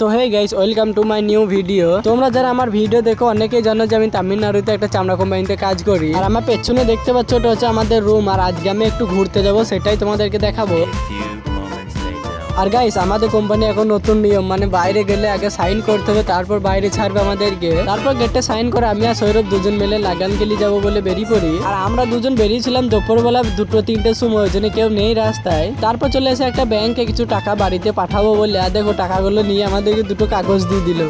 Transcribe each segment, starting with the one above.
তো hey guys welcome to my new video তোমরা যারা আমার ভিডিও দেখো, অনেকেই জানো যে আমি তামিলনাড়ুতে একটা চামড়া কোম্পানিতে কাজ করি। আর আমার পেছনে দেখতে পাচ্ছ ওটা হচ্ছে আমাদের রুম আর আজকে আমি একটু ঘুরতে যাব, সেটাই তোমাদেরকে দেখাবো. আর গাইস আমাদের কোম্পানি এখন নতুন নিয়ম মানে বাইরে গেলে আগে সাইন করতে হবে, তারপর বাইরে ছাড়বে আমাদেরকে। তারপর গেটে সাইন করে আমি আর সৌরভ দুজন মিলে লাগান গেলি যাব বলে বেরিয়ে পড়ি। আর আমরা দুজন বেরিয়েছিলাম দুপুরবেলা দুটো তিনটে সময়, ওই জন্য কেউ নেই রাস্তায়। তারপর চলে এসে একটা ব্যাংকে কিছু টাকা বাড়িতে পাঠাবো বলে, আর দেখো টাকাগুলো নিয়ে আমাদেরকে দুটো কাগজ দিয়ে দিল।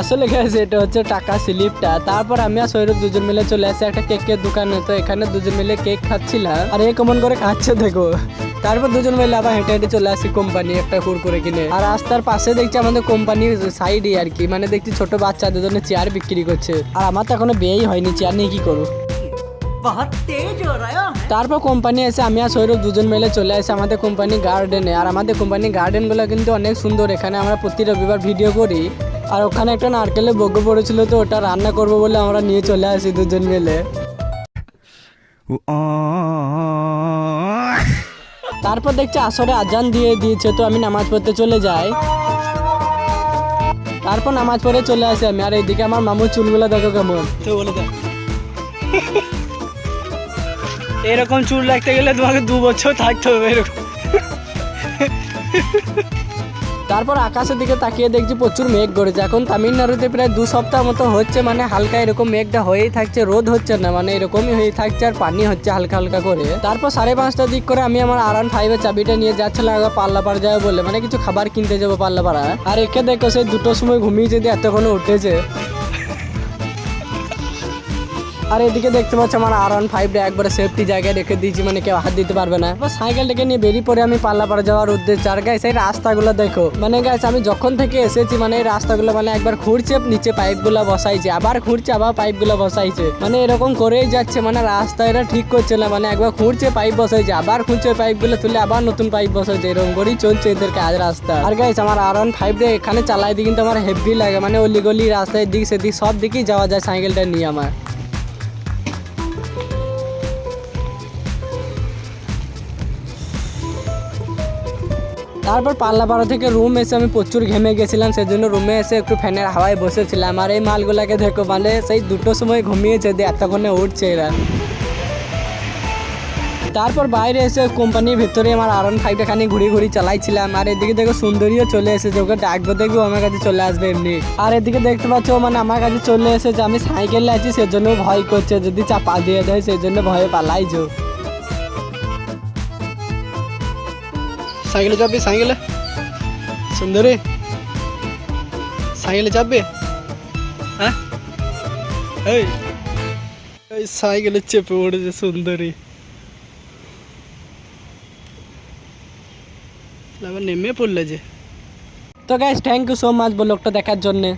আসলে গেছে এটা হচ্ছে টাকা স্লিপটা। তারপর আমি আর সৌরভ দুজন মিলে চলে আসি একটা কেকের দোকানে, তো এখানে দুজন মিলে কেক খাচ্ছিলাম। আর এ কেমন করে খাচ্ছে দেখো। তারপর দুজন মিলে আবার হেঁটে হেঁটে চলে আসি কোম্পানি একটা কুরকুরে কিনে। আর রাস্তার পাশে দেখছি আমাদের কোম্পানির সাইডে আর কি মানে দেখছি ছোট বাচ্চাদের জন্য চেয়ার বিক্রি করছে। আর আমার তো এখনও বিয়েই হয়নি চেয়ার নিয়ে কি করব? তারপর কোম্পানি এসে আমি আর সৌরভ দুজন মিলে চলে আসে আমাদের কোম্পানি গার্ডেনে আর আমাদের কোম্পানি গার্ডেনগুলো কিন্তু অনেক সুন্দর এখানে আমরা প্রতি রবিবার ভিডিও করি। আর ওখানে একটা নারকেলে বগ্য পড়েছিল তো ওটা রান্না করব বলে আমরা নিয়ে চলে আসি দুজন মিলে। তারপর দেখছি আসরে আজান দিয়ে দিয়েছে, তো আমি নামাজ পড়তে চলে যাই। তারপর নামাজ পড়ে চলে আসি আমি। আর এইদিকে আমার মামুর চুলগুলো দেখো কেমন। বলে এরকম চুল রাখতে গেলে তোমাকে দু বছর থাকতে হবে এরকম। তারপর আকাশের দিকে তাকিয়ে দেখছি প্রচুর মেঘ গড়েছে এখন তামিলনাড়ুতে প্রায় দু সপ্তাহ মতো হচ্ছে মানে হালকা এরকম মেঘটা হয়েই থাকছে, রোদ হচ্ছে না মানে এরকমই হয়ে থাকছে আর পানি হচ্ছে হালকা হালকা করে। তারপর সাড়ে পাঁচটার দিক করে আমি আমার আর ফাইভের চাবিটা নিয়ে যাচ্ছিলাম পাল্লাপাড়া যাবে বলে মানে কিছু খাবার কিনতে যাব পাল্লাপাড়া আর একে দেখো সে দুটোর সময় ঘুমিয়ে যদি এতক্ষণ উঠেছে আর এদিকে দেখতে পাচ্ছি আমার আর ওয়ান ফাইভটা একবারে সেফটি জায়গায় রেখে দিয়েছি মানে কেউ হাত দিতে পারবে না। এবার সাইকেলটাকে নিয়ে বেরিয়ে পড়ে আমি পাল্লাপাড়া যাওয়ার উদ্দেশ্যে। আর গাইস এই রাস্তাগুলো দেখো। মানে গাইস আমি যখন থেকে এসেছি মানে এই রাস্তাগুলো মানে একবার ঘুরছে, নিচে পাইপগুলো বসাইছে, আবার ঘুরছে, আবার পাইপগুলো বসাইছে। মানে এরকম করেই যাচ্ছে মানে রাস্তা এরা ঠিক করছে না। মানে একবার ঘুরছে পাইপ বসাইছে, আবার ঘুরছে পাইপগুলো তুলে আবার নতুন পাইপ বসাইছে। এরকম করেই চলছে এদের কাজ রাস্তা। আর গাইস আমার আর ওয়ান ফাইভটা এখানে চালাই দিই কিন্তু আমার হেভি লাগে। মানে অলি গলি রাস্তায় দিক সেদিক সব দিকেই যাওয়া যায় সাইকেলটা নিয়ে আমার। তারপর পাল্লা পাল্লাপাড়া থেকে রুম এসে আমি প্রচুর ঘেমে গেছিলাম, সেজন্য রুমে এসে একটু ফ্যানের হাওয়ায় বসেছিলাম। আর এই মালগুলাকে দেখো মানে সেই দুটোর সময় ঘুমিয়েছে দিয়ে এতক্ষণে উঠছে এরা। তারপর বাইরে এসে কোম্পানির ভেতরে আমার আর ওয়ান ফাইভটা খানি ঘুরি ঘুরি চালাইছিলাম। আর এদিকে দেখো সুন্দরীও চলে এসেছে, ওকে ডাকবো, দেখব আমার কাছে চলে আসবে এমনি। আর এদিকে দেখতে পাচ্ছ মানে আমার কাছে চলে এসেছে, আমি সাইকেলে আছি, সেজন্য ভয় করছে, যদি চাপা দিয়ে দেয়, সেজন্য ভয়ে পালাইছো। সাইকেলে চাপবি সাইকেলে? সুন্দরী। সাইকেলে চাপবি হ্যাঁ? এই এই সাইকেলে চেপে পড়েছে সুন্দরী। নেমে পড়লে যে। তো guys thank you so much ব্লগটা দেখার জন্যে।